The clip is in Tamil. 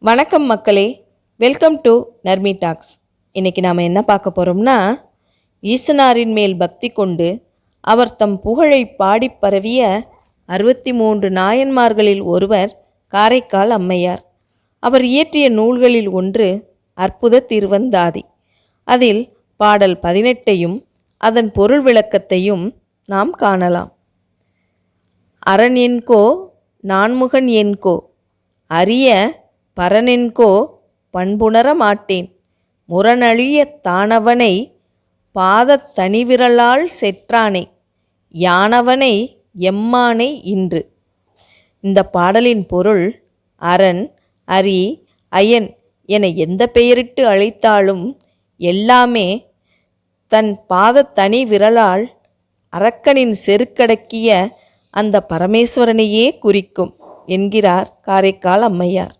வணக்கம் மக்களே. வெல்கம் டு நர்மி டாக்ஸ் இன்றைக்கி நாம் என்ன பார்க்க போகிறோம்னா ஈசனாரின் மேல் பக்தி கொண்டு அவர் தம் புகழை பாடிப் பரவிய அறுபத்தி மூன்று நாயன்மார்களில் ஒருவர் காரைக்கால் அம்மையார். அவர் இயற்றிய நூல்களில் ஒன்று அற்புத திருவந்தாதி. அதில் பாடல் பதினெட்டையும் அதன் பொருள் விளக்கத்தையும் நாம் காணலாம். அரண் என்கோ நான்முகன் என்கோ அரிய பரனென்கோ பண்புணர மாட்டேன். முரணழிய தானவனை பாதத் தனிவிரலால் செற்றானை. யானவனை எம்மானை இன்று. இந்த பாடலின் பொருள் அரண் அரி அயன் என எந்த பெயரிட்டு அழைத்தாலும் எல்லாமே தன் பாதத்தனி விரலால் அரக்கனின் செருக்கடக்கிய அந்த பரமேஸ்வரனையே குறிக்கும் என்கிறார் காரைக்கால் அம்மையார்.